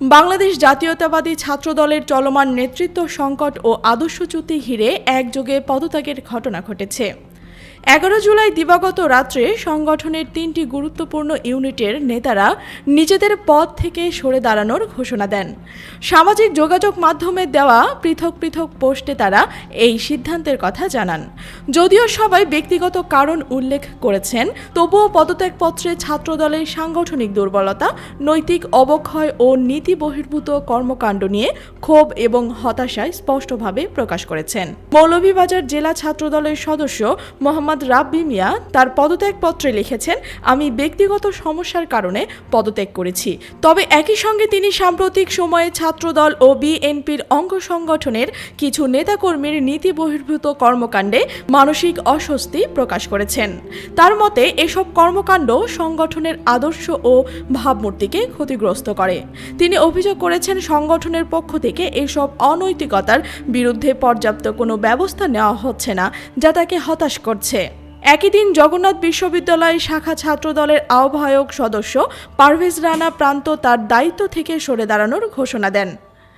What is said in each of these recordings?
বাংলাদেশ জাতীয়তাবাদী ছাত্রদলের চলমান নেতৃত্ব সংকট ও আদর্শচ্যুতি ঘিরে একযোগে পদত্যাগের ঘটনা ঘটেছে। এগারো জুলাই দিবাগত রাত্রে সংগঠনের তিনটি গুরুত্বপূর্ণ ইউনিটের নেতারা নিজেদের পদ থেকে সরে দাঁড়ানোর ঘোষণা দেন। সামাজিক যোগাযোগ মাধ্যমে দেওয়া পৃথক পৃথক পোস্টে তারা এই সিদ্ধান্তের কথা জানান। যদিও সবাই ব্যক্তিগত কারণ উল্লেখ করেছেন, তবুও পদত্যাগপত্রে ছাত্রদলের সাংগঠনিক দুর্বলতা, নৈতিক অবক্ষয় ও নীতি বহির্ভূত কর্মকাণ্ড নিয়ে ক্ষোভ এবং হতাশায় স্পষ্টভাবে প্রকাশ করেছেন। মৌলভীবাজার জেলা ছাত্রদলের সদস্য মোহাম্মদ রাব্বি মিয়া তার পদত্যাগপত্রে লিখেছেন, আমি ব্যক্তিগত সমস্যার কারণে পদত্যাগ করেছি। তবে একই সঙ্গে তিনি সাম্প্রতিক সময়ে ছাত্রদল ও বিএনপির অঙ্গ সংগঠনের কিছু নেতাকর্মীর নীতি বহির্ভূত কর্মকাণ্ডে মানসিক অস্বস্তি প্রকাশ করেছেন। তার মতে, এসব কর্মকাণ্ড সংগঠনের আদর্শ ও ভাবমূর্তিকে ক্ষতিগ্রস্ত করে। তিনি অভিযোগ করেছেন, সংগঠনের পক্ষ থেকে এসব অনৈতিকতার বিরুদ্ধে পর্যাপ্ত কোনো ব্যবস্থা নেওয়া হচ্ছে না, যা তাকে হতাশ করছে। একই দিন জগন্নাথ বিশ্ববিদ্যালয় শাখা ছাত্রদলের আহ্বায়ক সদস্য পারভেজ রানা প্রান্ত তার দায়িত্ব থেকে সরে দাঁড়ানোর ঘোষণা দেন।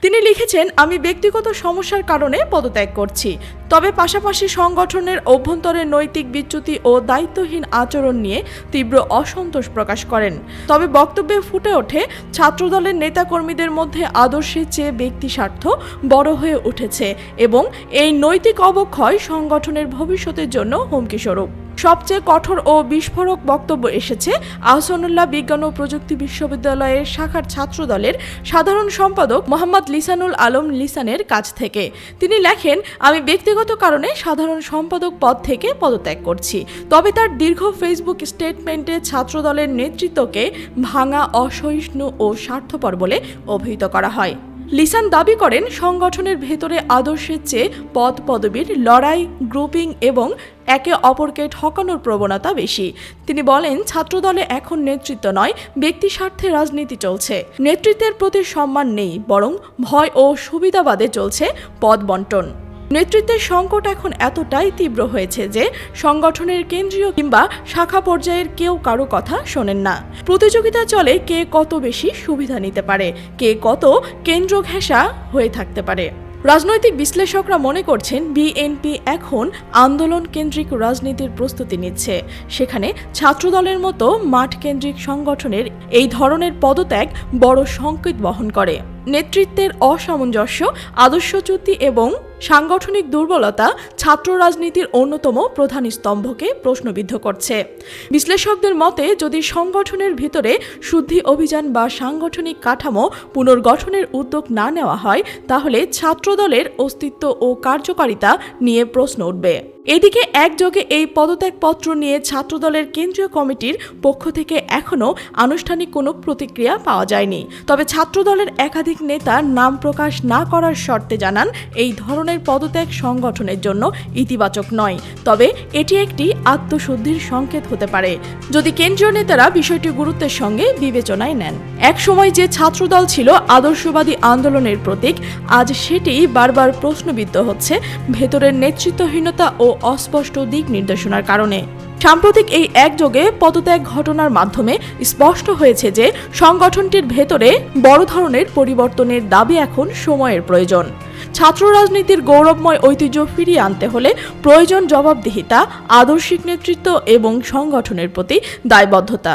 তিনি লিখেছেন, আমি ব্যক্তিগত সমস্যার কারণে পদত্যাগ করছি। তবে পাশাপাশি সংগঠনের অভ্যন্তরে নৈতিক বিচ্যুতি ও দায়িত্বহীন আচরণ নিয়ে তীব্র অসন্তোষ প্রকাশ করেন। তবে বক্তব্যে ফুটে ওঠে, ছাত্রদলের নেতাকর্মীদের মধ্যে আদর্শের চেয়ে ব্যক্তি স্বার্থ বড় হয়ে উঠেছে এবং এই নৈতিক অবক্ষয় সংগঠনের ভবিষ্যতের জন্য হুমকিস্বরূপ। সবচেয়ে কঠোর ও বিস্ফোরক বক্তব্য এসেছে আহসানুল্লাহ বিজ্ঞান ও প্রযুক্তি বিশ্ববিদ্যালয়ের শাখার ছাত্রদলের সাধারণ সম্পাদক মোহাম্মদ লিসানুল আলম লিসানের কাছ থেকে। তিনি লেখেন, আমি ব্যক্তিগত কারণে সাধারণ সম্পাদক পদ থেকে পদত্যাগ করছি। তবে তার দীর্ঘ ফেসবুক স্টেটমেন্টে ছাত্রদলের নেতৃত্বকে ভাঙা, অসহিষ্ণু ও স্বার্থপর বলে অভিহিত করা হয়। লিসান দাবি করেন, সংগঠনের ভেতরে আদর্শের চেয়ে পদ পদবীর লড়াই, গ্রুপিং এবং একে অপরকে ঠকানোর প্রবণতা বেশি। তিনি বলেন, ছাত্রদলে এখন নেতৃত্ব নয়, ব্যক্তি স্বার্থে রাজনীতি চলছে। নেতৃত্বের প্রতি সম্মান নেই, বরং ভয় ও সুবিধাবাদে চলছে পদ বন্টন নেতৃত্বের সংকট এখন এতটাই তীব্র হয়েছে যে সংগঠনের কেন্দ্রীয় কিংবা শাখা পর্যায়ের কেউ কারও কথা শোনেন না। প্রতিযোগিতা চলে কে কত বেশি সুবিধা নিতে পারে, কে কত কেন্দ্র ঘেঁষা হয়ে থাকতে পারে। রাজনৈতিক বিশ্লেষকরা মনে করছেন বিএনপি এখন আন্দোলন কেন্দ্রিক রাজনীতির প্রস্তুতি নিচ্ছে। সেখানে ছাত্রদলের মতো মাঠ কেন্দ্রিক সংগঠনের এই ধরনের পদত্যাগ বড় সংকেত বহন করে। নেতৃত্বের অসামঞ্জস্য, আদর্শচ্যুতি এবং সাংগঠনিক দুর্বলতা ছাত্র রাজনীতির অন্যতম প্রধান স্তম্ভকে প্রশ্নবিদ্ধ করছে। বিশ্লেষকদের মতে, যদি সংগঠনের ভিতরে শুদ্ধি অভিযান বা সাংগঠনিক কাঠামো পুনর্গঠনের উদ্যোগ না নেওয়া হয়, তাহলে ছাত্রদলের অস্তিত্ব ও কার্যকারিতা নিয়ে প্রশ্ন উঠবে। এদিকে একযোগে এই পদত্যাগপত্র নিয়ে ছাত্রদলের কেন্দ্রীয় কমিটির পক্ষ থেকে এখনও আনুষ্ঠানিক কোনো প্রতিক্রিয়া পাওয়া যায়নি। তবে ছাত্রদলের একাধিক নেতা নাম প্রকাশ না করার শর্তে জানান, এই ধরনের পদত্যাগ সংগঠনের জন্য ইতিবাচক নয়। তবে এটি একটি আত্মশুদ্ধির সংকেত হতে পারে। যদি কেন্দ্রীয় নেতারা বিষয়টি গুরুত্বের সঙ্গে বিবেচনায় নেন। এক সময় যে ছাত্রদল ছিল আদর্শবাদী আন্দোলনের প্রতীক, আজ সেটি বারবার প্রশ্নবিদ্ধ হচ্ছে ভেতরের নেতৃত্বহীনতা ও অস্পষ্ট দিক নির্দেশনার কারণে। সাম্প্রতিক এই একযোগে পদত্যাগ ঘটনার মাধ্যমে স্পষ্ট হয়েছে যে সংগঠনটির ভেতরে বড় ধরনের পরিবর্তনের দাবি এখন সময়ের প্রয়োজন। ছাত্র রাজনীতির গৌরবময় ঐতিহ্য ফিরিয়ে আনতে হলে প্রয়োজন জবাবদিহিতা, আদর্শিক নেতৃত্ব এবং সংগঠনের প্রতি দায়বদ্ধতা।